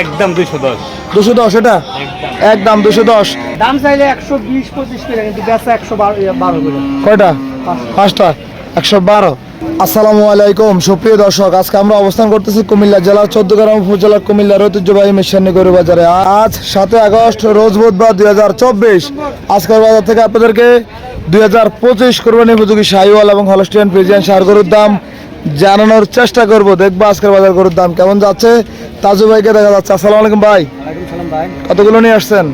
একদম দুইশো দশ। দুশো দশ এটা? একদম। একদম দুশো দশ। দাম চাইলে একশো বিশ পঁচিশ করে কিন্তু বেচা একশো বারো বারো করে। কয়টা? পাঁচটা। একশো বারো। আসসালামু আলাইকুম সুপ্রিয় দর্শক আজকে আমরা অবস্থান করতেছি কুমিল্লা জেলার চোদ্দগ্রাম উপজেলার কুমিল্লার ঐতিহ্যবাহী মিশানি গরু বাজারে। আজ সাতই আগস্ট রোজ বুধবার দুই হাজার চব্বিশ। আজকের বাজার থেকে আপনাদেরকে দুই হাজার পঁচিশ কোরবানি উপযোগী শাহিওয়াল এবং হলস্টিয়ান ফ্রিজিয়ান সার গরুর দাম জানানোর চেষ্টা করব। দেখব আজকের বাজার গরুর দাম কেমন যাচ্ছে। তাজু ভাইকে দেখা যাচ্ছে। আসসালামু আলাইকুম ভাই। ওয়ালাইকুম সালাম ভাই। কতগুলো নিয়ে আসছেন?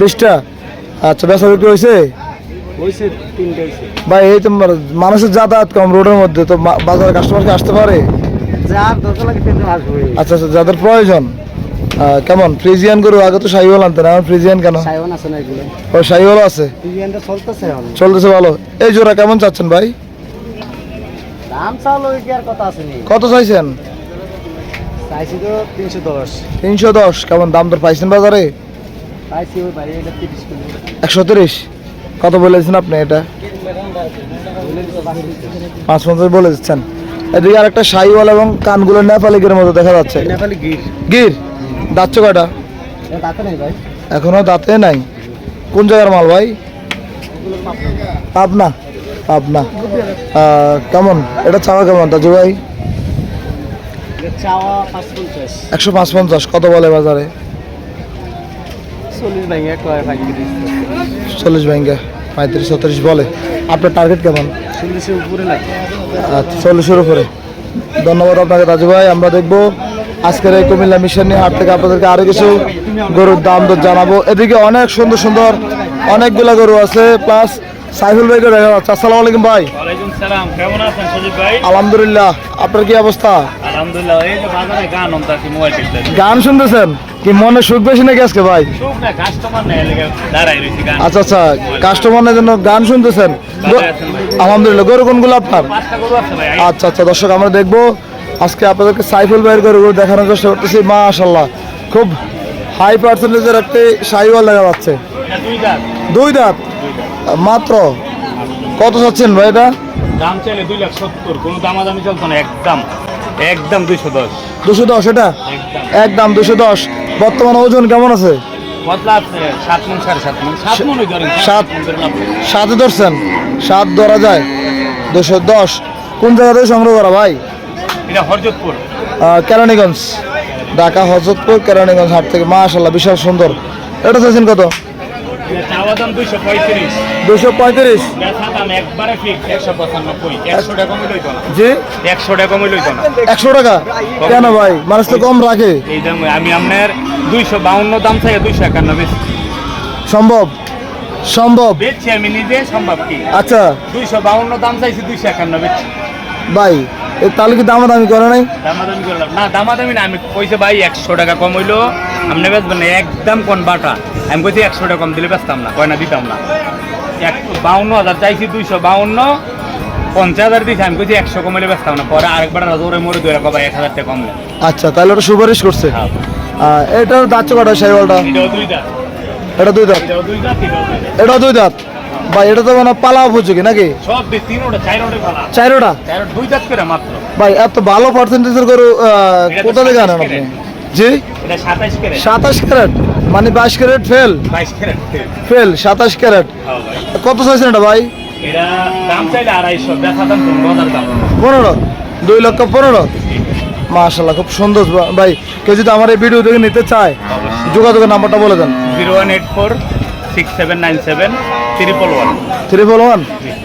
বিশটা। আচ্ছা বেচা বিক্রি হয়েছে? ভাই এই তো মানুষের যাতায়াত কম রোডের মধ্যে তো বাজারে কাস্টমারকে আসতে পারে? আচ্ছা আচ্ছা যাদের প্রয়োজন। কেমন? ফ্রিজিয়ান গরু আগে তো শাহিওয়াল আনতেন এখন ফ্রিজিয়ান কেন? সাইওয়ান আছে না এগুলো। ও শাহিওয়ালও আছে? চলতেছে ভালো। এই জোড়া কেমন চাচ্ছেন ভাই? নি। কত চাইছেন? চাইছি তো তিনশো দশ। তিনশো দশ কেমন দাম তোর পাইছেন বাজারে? চাইছি ওই ভাই এটা তিরিশ একশো তিরিশ? কত বলেছেন আপনি এটা? পাঁচ পঞ্চাশ বলে দিচ্ছেন। এদিকে আর একটা শাহিওয়াল এবং কানগুলো নেপালি গিরের মতো দেখা যাচ্ছে। নেপালি গির। গির? দাচ্ছে তাতে এখনও দাঁতে নাই। কোন জায়গার মাল ভাই? পাবনা। পাবনা। কেমন? এটা চাওয়া কেমন? তাজু ভাই এটা চাওয়া পাঁচ পঞ্চাশ একশো পাঁচ পঞ্চাশ কত বলে বাজারে? চল্লিশ ব্যাংকে পঁয়ত্রিশ ছত্রিশ বলে। আপনার টার্গেট কেমন? আচ্ছা চল্লিশের উপরে। ধন্যবাদ আপনাকে তাজু ভাই। আমরা দেখব আজকের এই কুমিল্লা মিশন নিয়ে হাট থেকে আপনাদেরকে আরও কিছু গরুর দাম দর জানাব। এদিকে অনেক সুন্দর সুন্দর অনেকগুলা গরু আছে প্লাস সাইফুল দেখা যাচ্ছে। আসসালামু আলাইকুম ভাই। ওয়ালাইকুম সালাম কেমন আছেন সজিব ভাই? আলহামদুলিল্লাহ। আপনার কি অবস্থা? আলহামদুলিল্লাহ এই যে বাজারে গান মোবাইল টিপতে। গান শুনতেছেন? কি মনে সুখ বেশি নাকি আজকে ভাই? সুখ না কাস্টমার নাই এলাকা দাঁড়াই রয়েছি গান। আচ্ছা আচ্ছা কাস্টমারের জন্য গান শুনতেছেন? আলহামদুলিল্লাহ গরু কোনগুলো আপনার? পাঁচটা গরু আছে ভাই। আচ্ছা আচ্ছা দর্শক আমরা দেখব। আজকে আপনাদেরকে সাইফুল ভাইয়ের গরুগুলো দেখানোর চেষ্টা করতেছি। মাশাল্লাহ খুব হাই পার্সেন্টেজের একটি সাইওয়াল দেখা যাচ্ছে। দুই দাঁত? দুই দাঁত। মাত্র কত চাচ্ছেন ভাই এটা? দাম চাইলে দুই লাখ সত্তর কোনো দামাদামি চলতো না একদম একদম দুইশো দশ। দুশো দশ এটা? একদম। দুশো দশ। বর্তমানে ওজন কেমন আছে? সাত ধরছেন? সাত ধরা যায়। দুশো দশ। কোন জায়গা থেকে সংগ্রহ করা ভাই? এটা হরজতপুর। কেরানীগঞ্জ। ঢাকা হজরতপুর কেরানীগঞ্জ হাট থেকে। মাশাল্লাহ বিশাল সুন্দর। এটা চাইছেন কত? চাওয়া দাম দুইশো পঁয়ত্রিশ। দুশো পঁয়ত্রিশ। বেচা দাম একবারে ফিক্স একশো পঁচানব্বই। একশো টাকা কমে লইতো না। জি? একশো টাকা কমে লইতো না। একশো টাকা? কেন ভাই? মানুষ তো কম রাখে। এই দাম আমি আপনার দুইশো বাউন্ন দাম থেকে দুইশো একান্ন বেশি সম্ভব? সম্ভব? বেচছি আমি নিজে সম্ভব কি? আচ্ছা। দুইশো বাউন্ন দাম চাইছি দুইশো একান্ন বেচছি। ভাই তাহলে কি দামাদামি করে নাই? দামাদামি করলাম না দামাদামি না আমি কইছে ভাই একশো টাকা কম হইল। আপনি বেচবেন না একদম কোন বাটা। আমি কইছি একশো টাকা কম দিলে বেচতাম না। কয়না দিতাম না। এক বাউন্ন হাজার চাইছি দুইশো বাউন্ন। পঞ্চাশ হাজার দিয়েছি আমি কইছি একশো কমাইলে বেচতাম না। পরে আরেকবার জোরে মরে ধরে কবা এক হাজার টাকা কমলে আচ্ছা তাহলে ওটা সুপারিশ করছে। হ্যাঁ। এটার দাঁত কটা দুই দাঁত। এটা দুই দাঁত। দুই এটাও দুই দাঁত। এটা দুই দাঁত? ভাই এটা তো মানে পালা উপযোগী নাকি? সব দিয়ে তিন ওটা পালা। চারোটা দুই দাঁত করে মাত্র। ভাই এত ভালো পার্সেন্টেজের গরু কোথা থেকে আনেন আপনি? জি? সাতাশ ক্যারেট। মানে বাইশ ক্যারেট ফেল? ফেল। সাতাশ ক্যারেট। হ্যাঁ কত চাইছেন এটা ভাই? পনেরো? দুই লক্ষ পনেরো? মাশাল্লাহ খুব সুন্দর ভাই কেউ যদি আমার এই ভিডিও দেখে নিতে চায় যোগাযোগের নাম্বারটা বলে দেন। Zero one eight four six seven nine seven. Triple one triple one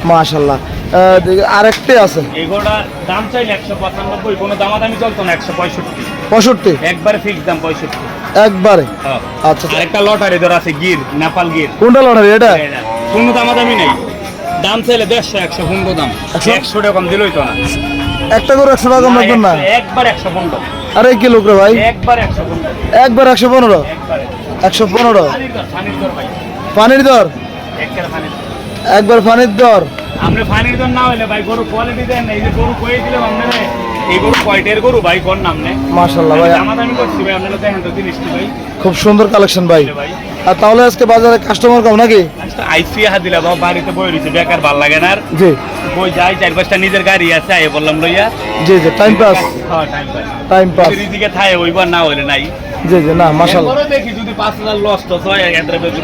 মাশাল্লাহ আহ, দেখি আরেকটি আছে। এগুলোটা দাম চাইলে একশো পঁচানব্বই কোনো দামাদামি চলতো না একশো পঁয়ষট্টি। পঁয়ষট্টি? একবারে ফিক্স দাম পঁয়ষট্টি। একবারে? হ্যাঁ। আচ্ছা আচ্ছা। আরেকটা লটারি ধর আছে গির নেপাল গির। কোনটা লটারি এটা? কোনো দামাদামি নেই। দাম চাইলে দেড়শো একশো পনেরো দাম। একশো? টাকা কম দিলই তো না। একটা করে একশো টাকা কম রাখবেন না? একবার একশো পনেরো। আরে কি লোক রে ভাই? একবার একশো পনেরো। একবার একশো পনেরো? একশো পনেরো? পানির দর? একবার পানির দর। আপনি পানির দর না হইলে ভাই গরু কোয়ালিটি দেন না এই যে গরু কয়ে দিলাম আপনারা এই গরু কয়টের গরু ভাই কোন নাম নেই মাশাল্লাহ ভাই। দামাদামি করছি ভাই আপনারা দেখেন তো জিনিসটি ভাই। খুব সুন্দর কালেকশন ভাই। আর তাহলে আজকে বাজারে কাস্টমার কম নাকি? আইসি হাত দিলা বাবা বাড়িতে বই রয়েছে বেকার ভালো লাগে না আর। জি। বই যাই চার পাঁচটা নিজের গাড়ি আছে আই বললাম লইয়া। জি জি টাইম পাস হ্যাঁ টাইম পাস টাইম পাস রিদিকে থায় ওইবার না হইলে নাই। জি জি না দেখি যদি লস হয়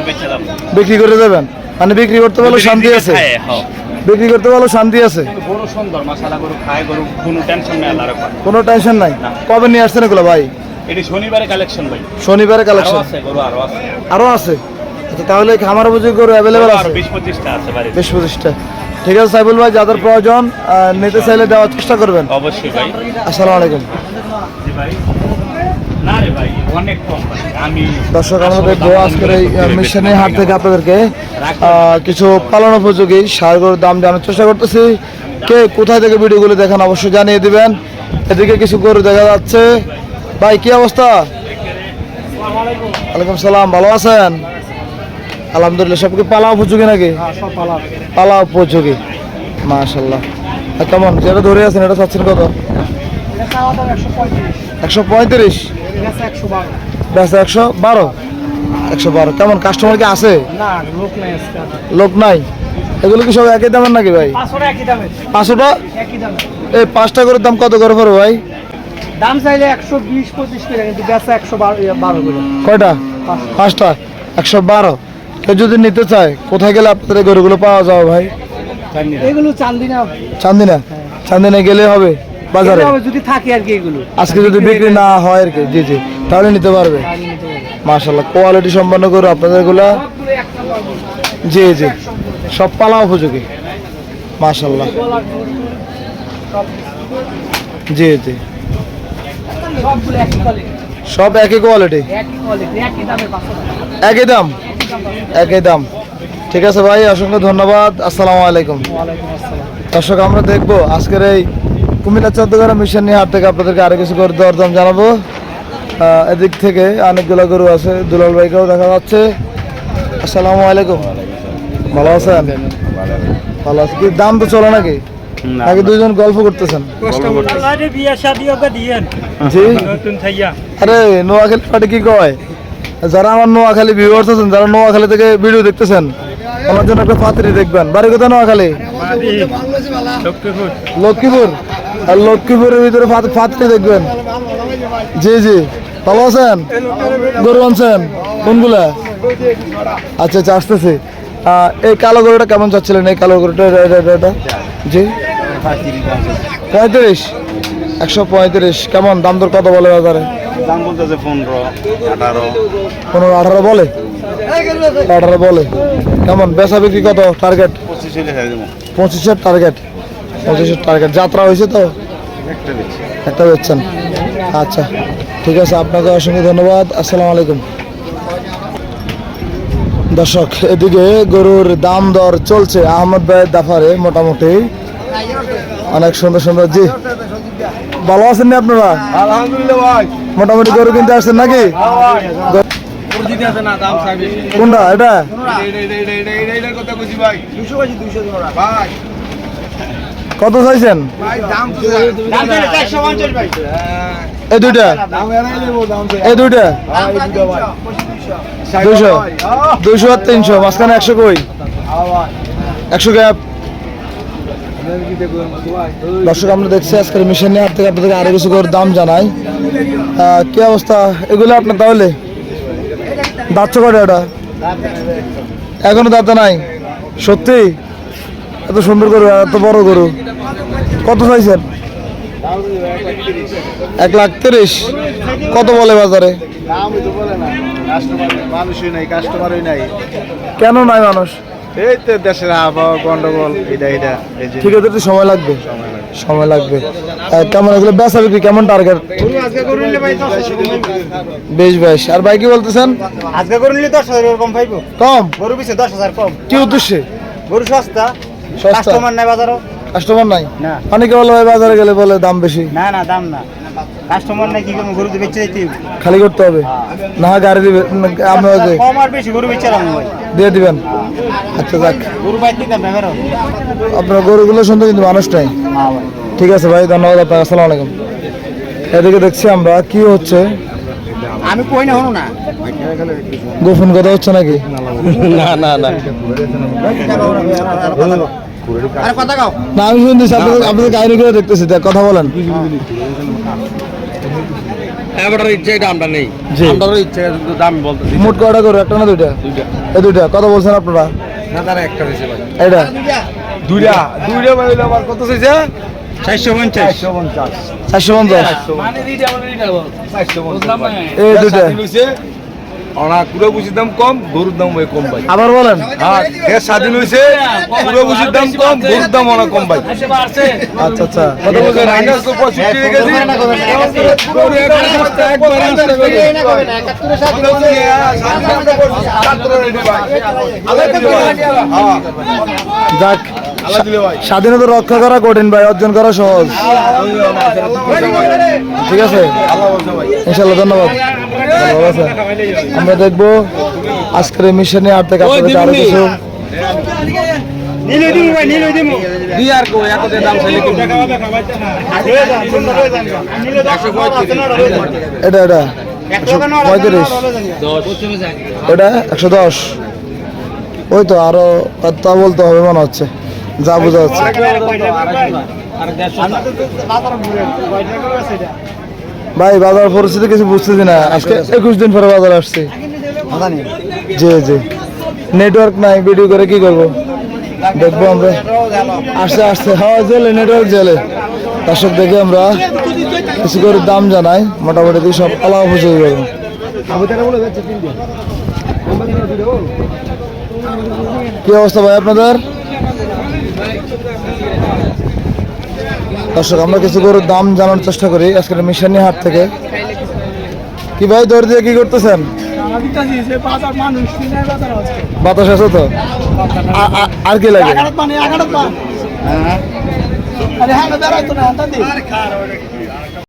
বেচে দাম বিক্রি করে দেবেন? মানে বিক্রি করতে পারলে শান্তি আছে? হ্যাঁ। বিক্রি করতে পারলে শান্তি আছে? গরু সুন্দর মশালা গরু খায় গরু কোনো টেনশন নেই আল্লাহর কোনো টেনশন নাই? কবে নিয়ে আসছেন এগুলো ভাই? এটি শনিবারে কালেকশন ভাই। শনিবারে কালেকশন আছে গরু আরও আছে। আরও আছে? আচ্ছা তাহলে খামার বুঝি অ্যাভেলেবেল আছে? আছে বাড়িতে। ঠিক আছে সাইবুল ভাই যাদের প্রয়োজন নিতে চাইলে দেওয়ার চেষ্টা করবেন। অবশ্যই ভাই। আসসালামু আলাইকুম। জি ভাই। দর্শক আমরা দেখব আজকের এই মিশনের হাট থেকে আপনাদেরকে কিছু পালন উপযোগী সার গরুর দাম জানার চেষ্টা করতেছি। কে কোথায় থেকে ভিডিওগুলো দেখেন অবশ্যই জানিয়ে দিবেন। এদিকে কিছু গরু দেখা যাচ্ছে। ভাই কি অবস্থা? ওয়ালাইকুম সালাম ভালো আছেন? আলহামদুলিল্লাহ সব কি পালা উপযোগী নাকি? হ্যাঁ পালা উপযোগী মাশাল্লাহ কেমন? যেটা ধরে আছেন এটা চাচ্ছেন কত? একশো পঁয়ত্রিশ? বেচা একশো বারো? একশো বারো। কেমন? কাস্টমার কি আছে? লোক নেই এগুলো কি সব একই দামের নাকি ভাই? পাঁচশোটা এই পাঁচটা করে দাম কত করে পড়বে ভাই? দাম চাইলে একশো বিশ পঁচিশ বেচা একশো বারো কয়টা? পাঁচটা। একশো বারো। কেউ যদি নিতে চায় কোথায় গেলে আপনাদের গরুগুলো পাওয়া যাবে ভাই? এগুলো চান্দিনা। চান্দিনা? চান্দিনা গেলে হবে? বাজারে। যদি থাকে আর কি এগুলো। আজকে যদি বিক্রি না হয় আর কি জি জি তাহলে নিতে পারবে। মাশাল্লাহ কোয়ালিটি সম্পন্ন করে আপনাদেরগুলা সবগুলো এক নাম্বার গরু। জি জি সব পালা উপযোগী। মাশাল্লাহ জি জি। সব একই কোয়ালিটি একই দামে? একই দাম। ঠিক আছে ভাই অসংখ্য ধন্যবাদ। আসসালামু আলাইকুম। দর্শক আমরা দেখব আজকের এই কুমিল্লা চৌদ্দগ্রাম মিশন নিয়ে হাট থেকে আপনাদেরকে আরও কিছু করে দরদাম জানাব। এদিক থেকে অনেকগুলো গরু আছে দুলাল ভাইকেও দেখা যাচ্ছে। আসসালামু আলাইকুম। ভালো আছেন? ভালো আছে। কি দাম তো চলে নাকি? নাকি দুজন গল্প করতেছেন? আরে নোয়াখালী পার্টি কি কয়? যারা আমার নোয়াখালী ভিউয়ার্স আছেন যারা নোয়াখালী থেকে ভিডিও দেখতেছেন আমার জন্য একটা পাত্রী দেখবেন। বাড়ি কোথায় নোয়াখালী? লক্ষ্মীপুর? আর লক্ষ্মীপুরের ভিতরে পাত্রী দেখবেন। জি জি। ভালো আছেন? গরু আনছেন? কোনগুলা? আচ্ছা আচ্ছা আসতেছি। এই কালো গরুটা কেমন চাচ্ছিলেন? এই কালো গরুটা এটা-? জি। পঁয়ত্রিশ। একশো পঁয়ত্রিশ। কেমন? দাম দর কত বলে বাজারে? দাম বলতেছে পনেরো আঠারো। পনেরো আঠারো বলে? আঠারো বলে। কেমন? বেচা বিক্রি কত? টার্গেট পঁচিশের টার্গেট পঁচিশের টার্গেট যাত্রা হয়েছে তো একটা বেচছেন আচ্ছা ঠিক আছে আপনাকে অসংখ্য ধন্যবাদ আসসালামু আলাইকুম দর্শক এদিকে গরুর দাম দর চলছে আহমদ ভাইয়ের দাফারে মোটামুটি অনেক সুন্দর সুন্দর জি ভালো আছেন না আপনারা মোটামুটি গরু কিনতে আসছেন নাকি কোনটা এটা কত চাইছেন? এই দুইটা। এই দুইটা। দুইশো। দুইশো আর তিনশো, মাঝখানে একশো কই? একশো গ্যাপ। দর্শক, আমরা দেখছি আজকের মিশন নিয়ে থেকে আপনাদেরকে আরও কিছু করে দাম জানাই। কি অবস্থা? এগুলো আপনার তাহলে? দাঁতছ কটা ওটা এখনও দাঁতে নাই? সত্যি? এত সুন্দর গরু এত বড় গরু। কত চাইছেন? এক লাখ তিরিশ। কত বলে বাজারে? মানুষই নাই কেন নাই মানুষ? এই তো দেশের আবহাওয়া গন্ডগোল এটা এটা ঠিক আছে একটু সময় লাগবে। সময় লাগবে। কেমন এগুলো বেচা বিক্রি কেমন টার্গেট বেশ বেশ। আর ভাই কি বলতেছেন? আজকে গরু নিলে দশ হাজার কম পাইবো। কম? গরু পিছে দশ হাজার কম। কি উদ্দেশ্যে? গরু সস্তা সস্তা। কাস্টমার নাই বাজারও। কাস্টমার নাই? না। অনেকে বলে ভাই বাজারে গেলে বলে দাম বেশি। না না দাম না। কাস্টমার নাই কি করব গরু তো দিতে খালি করতে হবে? না হয় গাড়ি দিবে না, ওই যে কম আর বেশি গরু বেচে রাখব ভাই দিয়ে দিবেন। আচ্ছা যাক। গরু বাইর দিতাম না বেরো। আপনার গরুগুলো শুনতে কিন্তু মানুষ নাই। হ্যাঁ ঠিক আছে ভাই ধন্যবাদ আপনাকে। আসসালামু আলাইকুম। এদিকে দেখছি আমরা কি হচ্ছে? আমি কই না হনো না। গোপন কথা হচ্ছে নাকি? না না না। না আমি শুনতেছি আপনাদের আপনাদের কাহিনী করে দেখতেছি কথা বলেন। এবার ইচ্ছে দামটা নেই। জি। ইচ্ছে দাম বলতে মোট কয়টা করে একটা না দুইটা? এই দুইটা। কথা বলছেন আপনারা? না তারা একটা হয়েছে ভাই। এটা? দুইটা। দুইটা বাইলে আবার কত চাইছে চারশো পঞ্চাশ। চারশো পঞ্চাশ। দিটা দিটা বুঝলাম না এই দুইটা। কুড়ো বুঝির দাম কম গরুর দাম ওই কম ভাই। আবার বলেন। হ্যাঁ স্বাধীন হয়েছে কুড়ো বুঝির দাম কম গরুর দাম অনেক কম ভাই। আচ্ছা আচ্ছা। কত বলছেন? তো পঁয়ষট্টি। যাক স্বাধীনতা রক্ষা করা কঠিন ভাই অর্জন করা সহজ। ঠিক আছে? ইনশাল্লাহ ধন্যবাদ? আমরা দেখব আজকের মিশনে আর থেকে আপনাদের আরও কিছু। আর কো এত দাম চাইলে কি এটা এটা। একশো পঁয়ত্রিশ। এটা একশো দশ। ওই তো আরও কথা বলতে হবে মনে হচ্ছে। যা বোঝা যাচ্ছে। ভাই, বাজার পরিস্থিতি কিছু বুঝতেছি না। আজকে একুশ দিন পরে বাজার আসছে। জি জি। নেটওয়ার্ক নাই ভিডিও করে কি করব? দেখব আমরা। আসতে আসতে হ্যাঁ জেলে নেটওয়ার্ক জেলে। দর্শক, দেখে আমরা। কিছু করে দাম জানাই। মোটামুটি সব আলাদা বুঝে যাবে কি অবস্থা ভাই আপনাদের? দর্শক আমরা কিছু গরুর দাম জানার চেষ্টা করি আজকের মিশানি হাট থেকে। কি ভাই দর দিয়ে কি করতেছেন? বাতাস আছে তো? আর কি লাগে?